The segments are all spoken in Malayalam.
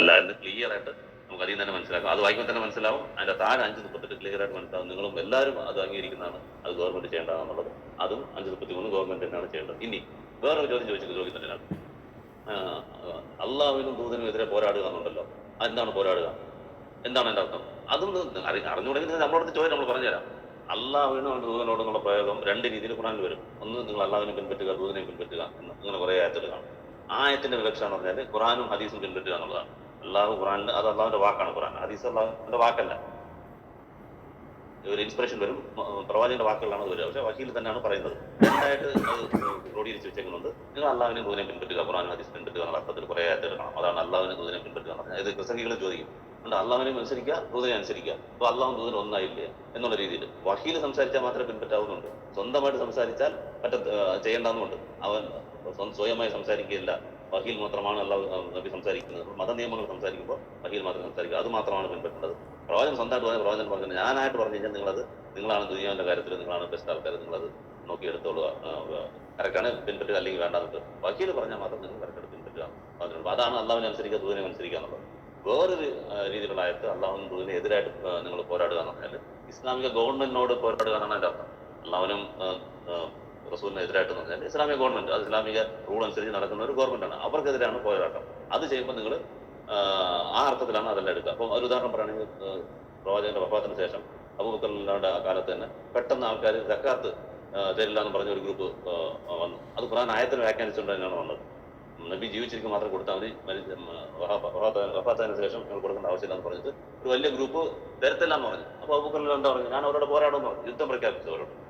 അല്ല എന്ന് ക്ലിയർ ആയിട്ട് നമുക്ക് അതിൽ തന്നെ മനസ്സിലാക്കാം. അത് വായിക്കുമ്പോൾ തന്നെ മനസ്സിലാവും. അതിന്റെ താഴെ അഞ്ച് മുപ്പത്തെട്ട് ക്ലിയർ ആയിട്ട് മനസ്സിലാവും. നിങ്ങളും എല്ലാവരും അത് അംഗീകരിക്കുന്നതാണ്. അത് ഗവൺമെന്റ് ചെയ്യേണ്ടതാണെന്നുള്ളത്. അതും അഞ്ച് മുപ്പത്തി മൂന്ന് ഗവൺമെന്റ് തന്നെയാണ് ചെയ്യേണ്ടത്. ഇനി വേറൊരു ചോദ്യം ചോദിച്ചത് ചോദ്യം തന്നെയാണ് അള്ളാഹുവിനും ദൂതനും എതിരെ പോരാടുക എന്നുണ്ടല്ലോ. എന്താണ് പോരാടുക? എന്താണ് എന്റെ അർത്ഥം? അതും അറിഞ്ഞുകൊണ്ടെങ്കിൽ നമ്മളോട് ചോദ്യം നമ്മൾ പറഞ്ഞുതരാം. അള്ളാഹുവിനും ദൂതനോടും പ്രയോഗം രണ്ട് രീതിയിൽ ഖുറാനിൽ വരും. ഒന്ന് നിങ്ങൾ അള്ളാഹുവിനെ പിൻപറ്റുക ദൂതനെ പിൻപറ്റുക എന്ന് അങ്ങനെ കുറേ ആയത്തുകൾ കാണും. ആയത്തിന്റെ വിവക്ഷ എന്ന് പറഞ്ഞാൽ ഖുറാനും ഹദീസും പിൻപറ്റുക എന്നുള്ളതാണ്. അള്ളാഹു ഖുറാനിൽ അത് അള്ളാഹുവിന്റെ വാക്കാണ് ഖുറാൻ ഹദീസ് അള്ളാഹുവിന്റെ വാക്കല്ല. ഒരു ഇൻസ്പിറേഷൻ വരും. പ്രവാചകന്റെ വാക്കുകളാണ് അത് വരിക. പക്ഷെ വക്കീൽ തന്നെയാണ് പറയുന്നത്. രണ്ടായിട്ട് അത് ക്രോഡീകരിച്ച് വെച്ചേക്കുന്നുണ്ട്. നിങ്ങൾ അള്ളാഹുവിനെ ദൂരം പിൻപറ്റുക. ഖുറാൻ ഹദീസ് പിൻപറ്റുക എന്നുള്ള അർത്ഥത്തിൽ കുറേ ആയിട്ട് കാണാം അതാണ് അള്ളാഹുവിനെ ദൂരം പിൻപറ്റുക എന്ന് പറഞ്ഞാൽ ഇത് പ്രസംഗികൾ ചോദിക്കും. അതുകൊണ്ട് അള്ളാഹുവിനെ അനുസരിക്കുക ദൂതനെ അനുസരിക്കുക. അപ്പോൾ അള്ളാഹും ദൂതൻ ഒന്നായില്ലേ എന്നുള്ള രീതിയിൽ. വക്കീൽ സംസാരിച്ചാൽ മാത്രമേ പിൻപറ്റാവുന്നുണ്ട് സ്വന്തമായിട്ട് സംസാരിച്ചാൽ പറ്റ ചെയ്യേണ്ടെന്നുണ്ട് അവൻ സ്വ- സ്വയമായി സംസാരിക്കുകയില്ല. വക്കീൽ മാത്രമാണ് അള്ളാഹു നബി സംസാരിക്കുന്നത്. മത നിയമങ്ങൾ സംസാരിക്കുമ്പോൾ വഹിയിൽ മാത്രം സംസാരിക്കുക. അത് മാത്രമാണ് പിൻപറ്റേണ്ടത് പ്രവാചകൻ സ്വന്തമായിട്ട് പറഞ്ഞ പ്രവാചകൻ പറഞ്ഞു ഞാനായിട്ട് പറഞ്ഞു കഴിഞ്ഞാൽ നിങ്ങളത് നിങ്ങളാണ് ദുനിയാവിന്റെ കാര്യത്തിൽ നിങ്ങളാണ് ബെസ്റ്റ് ആൾക്കാർ നിങ്ങളത് നോക്കിയെടുത്തോളുക കറക്റ്റാണ് പിൻപറ്റുക അല്ലെങ്കിൽ വേണ്ടാന്നിട്ട് വക്കീൽ പറഞ്ഞാൽ മാത്രം നിങ്ങൾ കറക്റ്റായിട്ട് പിൻപറ്റുക. അതാണ് അള്ളാഹുവിനെ അനുസരിക്കുക ദൂരെ അനുസരിക്കുക എന്നുള്ളത്. വേറൊരു രീതിയിലുള്ള ആയത്ത് അള്ളാഹുവിനും ദൂരിനെ എതിരായിട്ട് നിങ്ങൾ പോരാടുക എന്ന് പറഞ്ഞാൽ ഇസ്ലാമിക ഗവൺമെന്റിനോട് പോരാടുക എന്നാണ് അതിന്റെ അർത്ഥം. അള്ളാഹുവിനും ആ, ആ, റസൂലിന് എന്ന് പറഞ്ഞാൽ ഇസ്ലാമിക ഗവൺമെന്റ് അത് ഇസ്ലാമിക റൂൾ അനുസരിച്ച് നടക്കുന്ന ഒരു ഗവൺമെന്റാണ് അവർക്കെതിരാണ് പോരാട്ടം അത് ചെയ്യുമ്പോൾ നിങ്ങൾ ആ അർത്ഥത്തിലാണ് അതെല്ലാം എടുക്കുക. അപ്പോൾ ഒരു ഉദാഹരണം പറയുകയാണെങ്കിൽ പ്രവാചകന്റെ വഫാത്തിന് ശേഷം അബൂബക്കറിന്റെ കാലത്ത് തന്നെ പെട്ടെന്ന് ആൾക്കാർ ജക്കാത്ത് തരില്ല എന്ന് പറഞ്ഞ ഒരു ഗ്രൂപ്പ് വന്നു. അത് ഖുറാൻ ആയത്തിന് വ്യാഖ്യാനിച്ചുകൊണ്ട് തന്നെയാണ് വന്നത്. നബി ജീവിച്ചിരിക്കും മാത്രം കൊടുത്താൽ മതി. വഫാത്തതിന് ശേഷം നിങ്ങൾ കൊടുക്കേണ്ട ആവശ്യമില്ല എന്ന് പറഞ്ഞിട്ട് ഒരു വലിയ ഗ്രൂപ്പ് തരത്തില്ല എന്ന് പറഞ്ഞു. അപ്പോൾ അബൂബക്കറിന്റെ പറഞ്ഞു ഞാൻ അവരോട് പോരാടുമെന്ന് പറഞ്ഞു. യുദ്ധം പ്രഖ്യാപിച്ചു അവരോട്.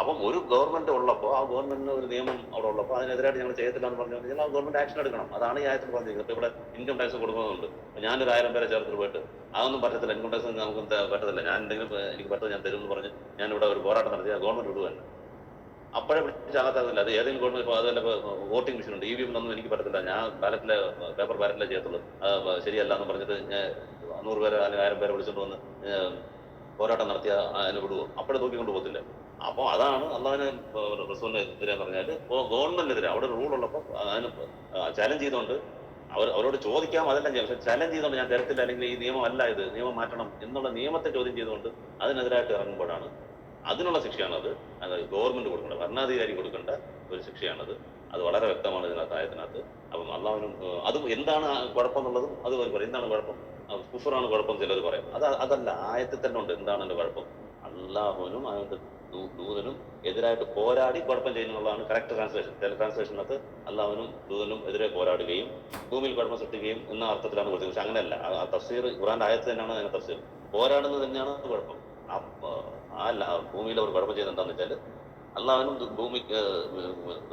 അപ്പം ഒരു ഗവൺമെന്റ് ഉള്ളപ്പോൾ ആ ഗവൺമെന്റിന് ഒരു നിയമം അവിടെ ഉള്ളപ്പോൾ അതിനെതിരായിട്ട് ഞങ്ങൾ ചെയ്യത്തില്ല എന്ന് പറഞ്ഞു കഴിഞ്ഞാൽ ആ ഗവൺമെന്റ് ആക്ഷൻ എടുക്കണം. അതാണ് ഈ ആയത്തിൽ പറഞ്ഞിരിക്കുന്നത്. ഇപ്പോൾ ഇവിടെ ഇൻകം ടാക്സ് കൊടുക്കുന്നുണ്ട് ഞാനൊരു ആയിരം പേരെ ചേർത്തിട്ട് പോയിട്ട് അതൊന്നും പറ്റത്തില്ല. ഇൻകം ടാക്സ് നമുക്ക് പറ്റത്തില്ല. ഞാൻ എന്തെങ്കിലും എനിക്ക് പറ്റും ഞാൻ തരും എന്ന് പറഞ്ഞ് ഞാൻ ഇവിടെ ഒരു പോരാട്ടം നടത്തി ഗവൺമെന്റ് തന്നെ. അപ്പോഴേ പിടിച്ചാകത്തതില്ല അത് ഏതെങ്കിലും ഗവൺമെന്റ് ഇപ്പോൾ അതല്ല വോട്ടിംഗ് മെഷീൻ ഉണ്ട്. ഇ വി എം ഒന്നും എനിക്ക് പറ്റത്തില്ല. ഞാൻ ബാലറ്റിലെ പേപ്പർ ബാലറ്റിലെ ചെയ്യത്തുള്ളൂ. ശരിയല്ല എന്ന് പറഞ്ഞിട്ട് ഞാൻ നൂറ് പേരെ അല്ലെങ്കിൽ ആയിരം പേരെ വിളിച്ചുകൊണ്ട് വന്ന് പോരാട്ടം നടത്തിയ അതിനെ വിടുവോ? അപ്പോഴേ തൂക്കിക്കൊണ്ട് പോകത്തില്ല? അപ്പോൾ അതാണ് അള്ളാഹിന് റസൂലിന് എതിരെ പറഞ്ഞാൽ ഗവൺമെന്റിനെതിരെ അവിടെ റൂൾ ഉള്ളപ്പോൾ അതിന് ചലഞ്ച് ചെയ്തുകൊണ്ട് അവർ അവരോട് ചോദിക്കാം അതെല്ലാം ചെയ്യാം. പക്ഷെ ചലഞ്ച് ചെയ്തുകൊണ്ട് ഞാൻ തരത്തില്ല അല്ലെങ്കിൽ ഈ നിയമം അല്ല ഇത് നിയമം മാറ്റണം എന്നുള്ള നിയമത്തെ ചോദ്യം ചെയ്തുകൊണ്ട് അതിനെതിരായിട്ട് ഇറങ്ങുമ്പോഴാണ് അതിനുള്ള ശിക്ഷയാണത്. അത് ഗവൺമെന്റ് കൊടുക്കേണ്ട ഭരണാധികാരി കൊടുക്കേണ്ട ഒരു ശിക്ഷയാണത്. അത് വളരെ വ്യക്തമാണ് ഇതിനകത്ത് ആയതിനകത്ത് അപ്പം അള്ളാഹുവിനും അതും എന്താണ് കുഴപ്പം എന്നുള്ളതും അത് പറയും. എന്താണ് കുഴപ്പം? കുഫറാണ് കുഴപ്പം ചിലർ പറയും അത് അതല്ല ആയത്തിൽ തന്നെ ഉണ്ട്. എന്താണ് കുഴപ്പം? അള്ളാഹുവിനും അതിന്റെ ദൂതനും എതിരായിട്ട് പോരാടി കുഴപ്പം ചെയ്യുന്നുള്ളതാണ് കറക്റ്റ് ട്രാൻസ്ലേഷൻ ചില ട്രാൻസ്ലേഷനകത്ത് അള്ളാഹുവിനും ദൂതനും എതിരെ പോരാടുകയും ഭൂമിയിൽ കുഴപ്പം സൃഷ്ടിക്കുകയും എന്ന അർത്ഥത്തിലാണ് കൊടുത്തത്. പക്ഷെ അങ്ങനെയല്ല. ആ- തഫ്സീർ ഖുറാന്റെ ആയത്ത് തന്നെയാണ് അതിന്റെ തഫ്സീർ. പോരാടുന്നത് തന്നെയാണ് കുഴപ്പം. ആ ഭൂമിയിൽ അവർ കുഴപ്പം ചെയ്യുന്നത് എന്താണെന്ന് വെച്ചാൽ അള്ളാഹുവിനും ഭൂമി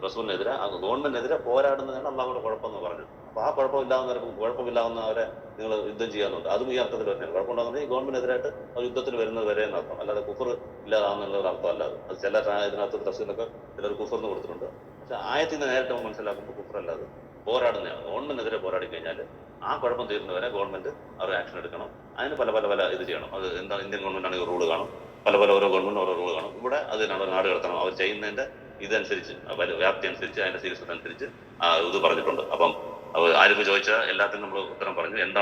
റസൂലിനെതിരെ ഗവൺമെന്റിനെതിരെ പോരാടുന്നതാണ് അള്ളാഹുയുടെ കുഴപ്പം എന്ന് പറഞ്ഞു അപ്പൊ ആ കുഴപ്പമില്ലാവുന്നവർക്ക് കുഴപ്പമില്ലാവുന്നവരെ നിങ്ങൾ യുദ്ധം ചെയ്യാനുണ്ട്. അതും ഈ അർത്ഥത്തിൽ വരുന്നത് കുഴപ്പമുണ്ടാകുന്നത് ഗവൺമെന്റിനെതിരായിട്ട് അവർ യുദ്ധത്തിന് വരുന്നത് വരെ എന്നർത്ഥം അല്ലാതെ കുഫർ ഇല്ലാതാണെന്നുള്ള അർത്ഥമല്ല അത്. അത് ചില ഇതിനകത്ത് തഫ്സീലൊക്കെ ചിലർ കുഫർന്ന് കൊടുത്തിട്ടുണ്ട്. പക്ഷെ ആയത്തിൽ നിന്ന് നേരിട്ട് മനസ്സിലാക്കുമ്പോൾ കുഫർ അല്ലാതെ പോരാടുന്നതാണ്. ഗവൺമെന്റിനെതിരെ പോരാടി കഴിഞ്ഞാൽ ആ കുഴപ്പം തീരുന്നവരെ ഗവൺമെന്റ് അവർ ആക്ഷൻ എടുക്കണം. അതിന് പല പല പല ഇത് ചെയ്യണം. അത് എന്താ ഇന്ത്യൻ ഗവൺമെന്റ് ആണെങ്കിൽ റൂൾ കാണും. പല പല ഓരോ ഗവൺമെന്റ് ഓരോ റൂൾ കാണും. ഇവിടെ അതിനാണ് നാട് കടത്തണം. അവർ ചെയ്യുന്നതിന്റെ ഇതനുസരിച്ച് വ്യാപ്തി അനുസരിച്ച് അതിന്റെ സീരിയസ് അനുസരിച്ച് ഇത് പറഞ്ഞിട്ടുണ്ട്. അപ്പം അത് ആരിഫ് ചോദിച്ച എല്ലാത്തിനും നമ്മൾ ഉത്തരം പറഞ്ഞു. എന്താണ്